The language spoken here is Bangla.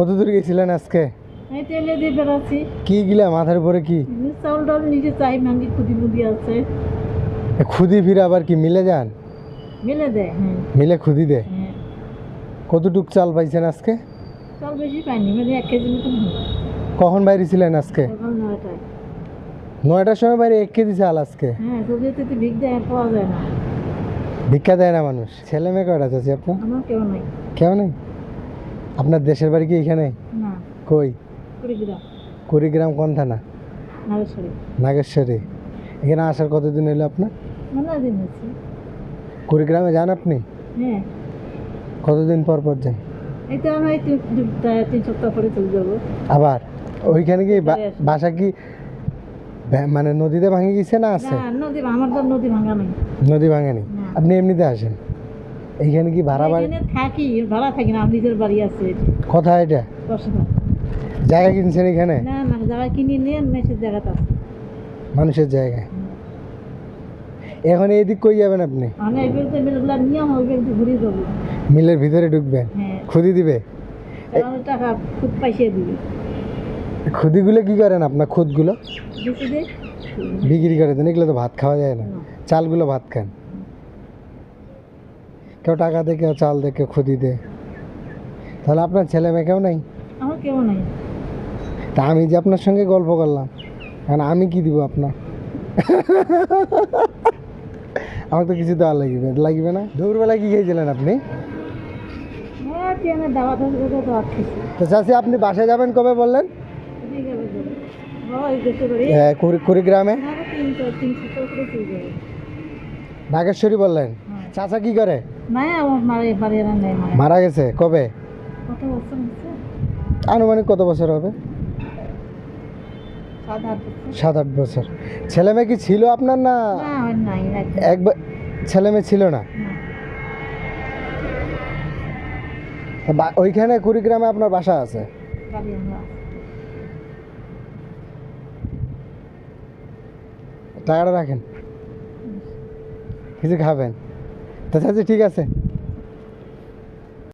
কত দূর গেছিলেন আজকে? এই তেলে দিয়ে বেড়াচ্ছি। কি গিলা মাথার উপরে কি? চাউল ডাল নিজে চাই মাঙ্গি খুদি মুদি আছে। খুদি ফিরে আবার কি মিলে যান? মেলে দেয় হ্যাঁ। মিলে খুদি দে হ্যাঁ। কতটুক চাল পাইছেন আজকে? চাল বেশি পাইনি মানে এক কেজি মতন কখন বাইরে ছিলেন আজকে নয়টার সময় বাইরে এক কেজি চাল আজকে? হ্যাঁ ভিক দেয় পাওয়া যায় না। ভিক্ষা দেয় না মানুষ। ছেলে মেয়ে কয়টা চাচ্ছি আপনার আমার কেউ নাই। কেউ নেই? আপনার দেশের বাড়ি কি এখানে? কই? কুড়িগ্রাম। কোন থানা? নাগেশ্বরী। এখানে আসার কতদিন হলো আপনার? কুড়িগ্রামে যান আপনি? হ্যাঁ। কতদিন পর পর যান? আবার? ওইখানে কি বাসা কি মানে নদীতে ভাঙে গেছে না আছে? নদী আমার তো নদী ভাঙা নেই। ভাঙেনি? আপনি এমনিতে আসেন? এইখানে কি ভাড়া বাড়ি? থাকি ভাড়া থাকি না নিজের বাড়ি আছে। কথা এটা? জায়গা কিনছেন এখানে? না না জায়গা কিনে নিয়ে মেসের জায়গাটা আছে। মানুষের জায়গায়। এখন এইদিক কই যাবেন আপনি? আমি এই বেলতে বেলগুলা নিয়ে আমার ওই ঘুরে যাব মিলের ভিতরে ঢুকবেন? হ্যাঁ। খুদি দিবে? টাকা খুব পাইসিয়ে দিবি খুদিগুলো কি করেন আপনার খুদগুলো? বিক্রি করে দেন এগুলো তো ভাত খাওয়া যায় না। না। চালগুলো ভাত খান। কেউ টাকা দে কেউ চাল দে কেউ খুদি দে। তাহলে আপনার ছেলে মেয়ে কেউ নাই? আমার কেউ নাই। তা আমি যে আপনার সঙ্গে গল্প করলাম কারণ আমি কি দিব আপনার? আমার তো কিছু দেওয়া লাগবে লাগবে না? দুপুরবেলা কি খেয়েছিলেন আপনি? হ্যাঁ ট্রেনে তো দাওয়া খেয়েছি তো চাষি আপনি বাসায় যাবেন কবে বললেন? ঠিক আছে যাব। বাবা এই দেশে বাড়ি। এ, কুড়ি- কুড়িগ্রামে? না করে যাবে নাগেশ্বরী বললেন? হ্যাঁ। চাচা কি করে? মারে গেছে কবে? আনুমানিক কত বছর হবে? সাত আট বছর ছেলে মেয়ে কি ছিল আপনার না? একবার ছেলে মেয়ে ছিল না। ওইখানে কুড়িগ্রামে আপনার বাসা আছে? টাকাটা রাখেন কিছু খাবেন? চাচি ঠিক আছে।